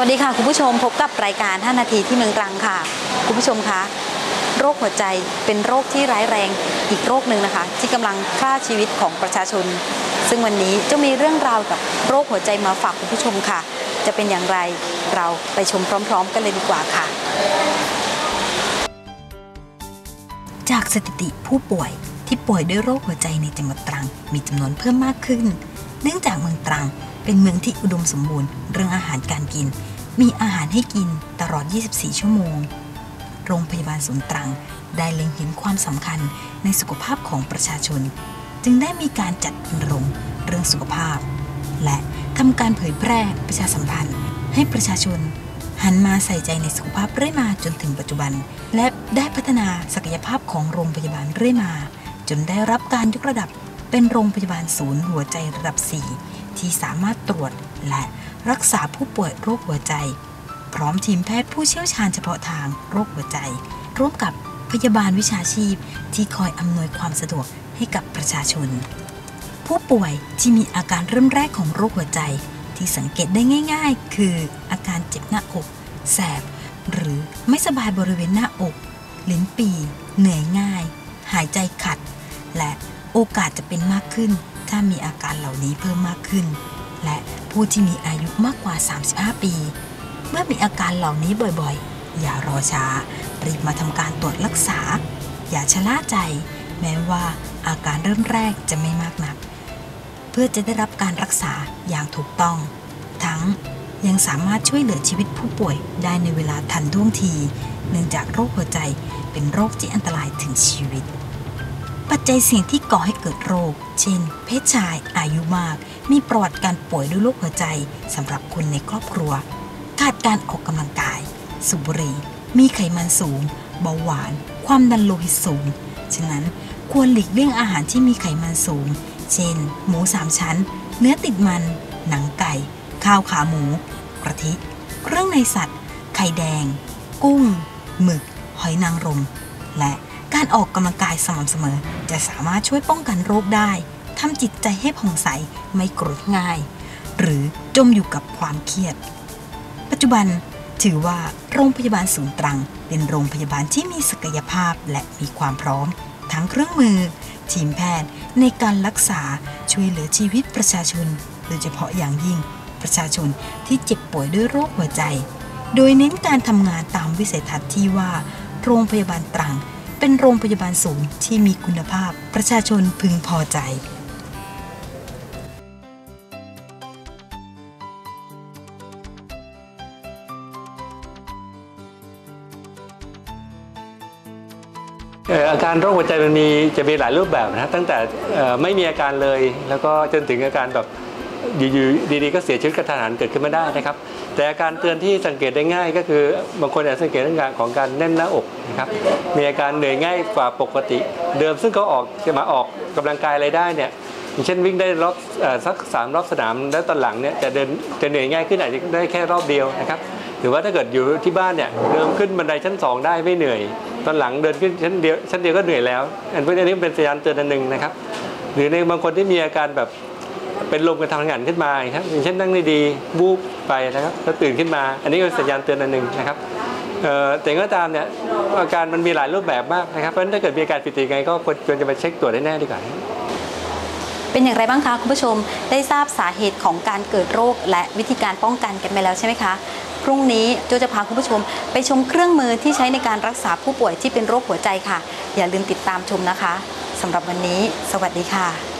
วัสดีค่ะ คุณผู้ชมพบกับรายการ 5 นาทีที่เมืองตรังค่ะ คุณผู้ชมคะโรคหัวใจเป็นโรคที่ร้ายแรงอีกโรคหนึ่งนะคะ ที่กำลังฆ่าชีวิตของประชาชน ซึ่งวันนี้จะมีเรื่องราวกับโรคหัวใจมาฝากคุณผู้ชมค่ะ จะเป็นอย่างไรเราไปชมพร้อม ๆ กันเลยดีกว่าค่ะ จากสถิติผู้ป่วยที่ป่วยด้วยโรคหัวใจในจังหวัดตรัง มีจำนวนเพิ่มมากขึ้น เนื่องจากเมืองตรัง เป็นเมืองที่อุดมสมบูรณ์เรื่องอาหารการกิน มีอาหารให้กินตลอด 24 ชั่วโมง โรงพยาบาลศูนย์ตรัง ได้เล็งเห็นความสำคัญในสุขภาพของประชาชน จึงได้มีการจัดรณรงเรื่องสุขภาพ และทำการเผยแพร่ประชาสัมพันธ์ ให้ประชาชน หันมาใส่ใจในสุขภาพเรื่อยมาจนถึงปัจจุบัน และได้พัฒนาศักยภาพของโรงพยาบาลเรื่อยมา จนได้รับการยกระดับเป็นโรงพยาบาลศูนย์หัวใจระดับ 4 ที่สามารถตรวจและรักษาผู้ป่วยโรคหัวใจ พร้อมทีมแพทย์ผู้เชี่ยวชาญเฉพาะทางโรคหัวใจ ร่วมกับพยาบาลวิชาชีพที่คอยอำนวยความสะดวกให้กับประชาชน ผู้ป่วยที่มีอาการเริ่มแรกของโรคหัวใจ ที่สังเกตได้ง่าย ๆ คืออาการเจ็บหน้าอก แสบ หรือไม่สบายบริเวณหน้าอก ลิ้นปี เหนื่อยง่าย หายใจขัด และโอกาสจะเป็นมากขึ้น ถ้ามีอาการเหล่านี้เพิ่มมากขึ้น และผู้ที่มีอายุมากกว่า 35 ปี เมื่อมีอาการเหล่านี้บ่อยๆ อย่ารอช้า รีบมาทำการตรวจรักษา อย่าชะล่าใจ แม้ว่าอาการเริ่มแรกจะไม่มากนัก เพื่อจะได้รับการรักษาอย่างถูกต้อง ทั้งยังสามารถช่วยเหลือชีวิตผู้ป่วยได้ในเวลาทันท่วงที เนื่องจากโรคหัวใจเป็นโรคที่อันตรายถึงชีวิต ปัจจัยเสี่ยงที่ก่อให้เกิดโรค เช่น เพศชาย อายุมาก มีประวัติการป่วยด้วยโรคหัวใจสำหรับคนในครอบครัว ขาดการออกกำลังกาย สูบบุหรี่ มีไขมันสูง เบาหวาน ความดันโลหิตสูง ฉะนั้นควรหลีกเลี่ยงอาหารที่มีไขมันสูง เช่น หมูสามชั้น เนื้อติดมัน หนังไก่ ข้าวขาหมู กระทิ เครื่องในสัตว์ ไข่แดง กุ้ง หมึก หอยนางรม และ การออกกำลังกายสม่ำเสมอ จะสามารถช่วยป้องกันโรคได้ทำจิตใจให้ผ่องใสไม่โกรธง่าย หรือจมอยู่กับความเครียด ปัจจุบันถือว่าโรงพยาบาลศูนย์ตรัง เป็นโรงพยาบาลที่มีศักยภาพและมีความพร้อม ทั้งเครื่องมือ ทีมแพทย์ในการรักษาช่วยเหลือชีวิตประชาชน โดยเฉพาะอย่างยิ่งประชาชนที่เจ็บป่วยด้วยโรคหัวใจ โดยเน้นการทำงานตามวิสัยทัศน์ที่ว่า โรงพยาบาลตรัง เป็นโรงพยาบาลศูนย์ที่มีคุณภาพประชาชนพึงพอใจอาการโรคหัวใจมันมีจะมีหลายรูปแบบนะตั้งแต่ไม่มีอาการเลย แล้วก็จนถึงอาการแบบ อยู่ๆดีๆก็เสียชีวิตกระทันหันเกิดขึ้นไมาได้นะครับ แต่อาการเตือนที่สังเกตได้ง่ายก็คือบางคนอาจจะสังเกตเรื่องของการแน่นหน้าอกนะครับมีอาการเหนื่อยง่ายกว่าปกติ เดิมซึ่งเขาออกจะมาออกกำลังกายอะไรได้เนี่ยเช่นวิ่งได้รอบสักสามรอบสนามแล้วตอนหลังเนี่ยจะเดินจะเหนื่อยง่ายขึ้นอาจจะได้แค่รอบเดียวนะครับหรือว่าถ้าเกิดอยู่ที่บ้านเนี่ยเดินขึ้นบันไดชั้น 2 ได้ไม่เหนื่อย ตอนหลังเดินขึ้นชั้นเดียวชั้นเดียวก็เหนื่อยแล้ว อันนี้เป็นสัญญาณเตือนอันหนึ่งนะครับ หรือในบางคนที่มีอาการแบบ เป็นลมกระทันหันขึ้นมาครับอย่างเช่นนั่งดีๆบูบไปนะครับแล้วตื่นขึ้นมา อันนี้ก็เป็นสัญญาณเตือนอันหนึ่งนะครับแต่ก็ตามเนี่ยอาการมันมีหลายรูปแบบมากนะครับเพราะฉะนั้นถ้าเกิดมีอาการผิดปกติไงก็ควรจะไปเช็คตรวจให้แน่ดีกว่าเป็นอย่างไรบ้างคะคุณผู้ชมได้ทราบสาเหตุของการเกิดโรคและวิธีการป้องกันกันไปแล้วใช่ไหมคะพรุ่งนี้โจจะพาคุณผู้ชม ไปชมเครื่องมือที่ใช้ในการรักษาผู้ป่วยที่เป็นโรคหัวใจค่ะ อย่าลืมติดตามชมนะคะสำหรับวันนี้ สวัสดีค่ะ